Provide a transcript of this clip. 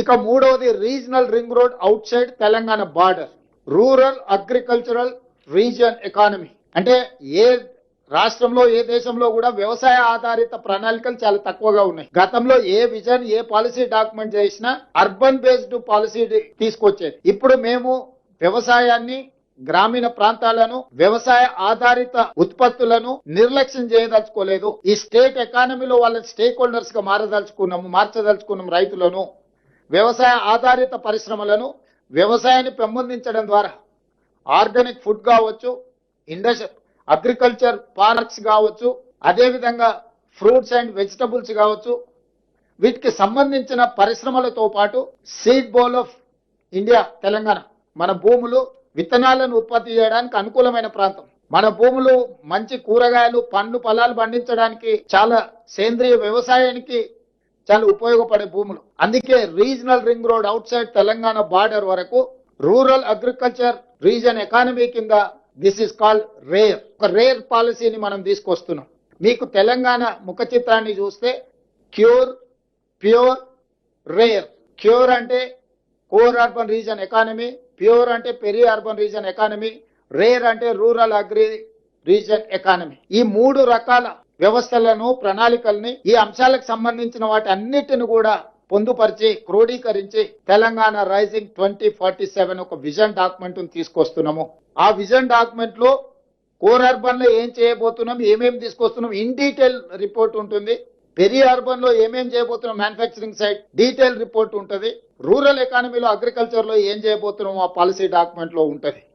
ఇక మూడవది regional ring road outside Telangana border rural agricultural region economy. అంటే ఏ రాష్ట్రంలో ఏ దేశంలో కూడా వ్యవసాయ ఆధారిత ప్రణాళికలు చాలా తక్కువగా ఉన్నాయి. గతంలో ఏ విజన్ ఏ పాలసీ డాక్యుమెంట్ చేసినా అర్బన్ బేస్డ్ పాలసీ తీసుకొచ్చేది. ఇప్పుడు మేము వ్యవసాయాన్ని గ్రామీణ ప్రాంతాలను వ్యవసాయ ఆధారిత ఉత్పత్తులను నిర్లక్ష్యం చేయదలుచుకోలేదు. ఈ స్టేట్ ఎకానమీలో వాళ్ళ స్టేక్ హోల్డర్స్గా మారదలుచుకున్నాము మార్చదలుచుకున్నాం రైతులను. వ్యవసాయ ఆధారిత పరిశ్రమలను వ్యవసాయాన్ని పెంపొందించడం ద్వారా ఆర్గానిక్ ఫుడ్ కావచ్చు ఇండస్ట్రీ అగ్రికల్చర్ పార్క్స్ కావచ్చు అదేవిధంగా ఫ్రూట్స్ అండ్ వెజిటబుల్స్ కావచ్చు. వీటికి సంబంధించిన పరిశ్రమలతో పాటు seed bowl of India Telangana మన భూములు విత్తనాలను ఉత్పత్తి చేయడానికి అనుకూలమైన ప్రాంతం. మన భూములు మంచి కూరగాయలు పండ్లు ఫలాలు పండించడానికి చాలా సేంద్రియ వ్యవసాయానికి చాలా ఉపయోగపడే భూములు. అందుకే regional ring road outside Telangana border వరకు రూరల్ అగ్రికల్చర్ రీజన్ ఎకానమీ కింద దిస్ ఇస్ కాల్డ్ రేర్ ఒక రేర్ పాలసీని మనం తీసుకొస్తున్నాం. మీకు తెలంగాణ ముఖ చిత్రాన్ని చూస్తే క్యూర్ ప్యూర్ రేర్ క్యూర్ అంటే core urban region economy pure అంటే peri urban region economy rare అంటే రూరల్ అగ్రి రీజన్ ఎకానమీ ఈ మూడు రకాల వ్యవస్థలను ప్రణాళికల్ని ఈ అంశాలకు సంబంధించిన వాటి అన్నిటిని కూడా పొందుపరిచి క్రోడీకరించి Telangana rising twenty forty seven ఒక విజన్ డాక్యుమెంట్ తీసుకొస్తున్నాము. ఆ విజన్ డాక్యుమెంట్లో కోర్ అర్బన్లో ఏం చేయబోతున్నాం ఏమేమి తీసుకొస్తున్నాం ఇన్ డీటెయిల్ రిపోర్ట్ ఉంటుంది. పెరి అర్బన్లో ఏమేం చేయబోతున్నాం మ్యానుఫ్యాక్చరింగ్ సైడ్ డీటెయిల్ రిపోర్ట్ ఉంటుంది. రూరల్ ఎకానమీలో అగ్రికల్చర్లో ఏం చేయబోతున్నాం ఆ పాలసీ డాక్యుమెంట్లో ఉంటుంది.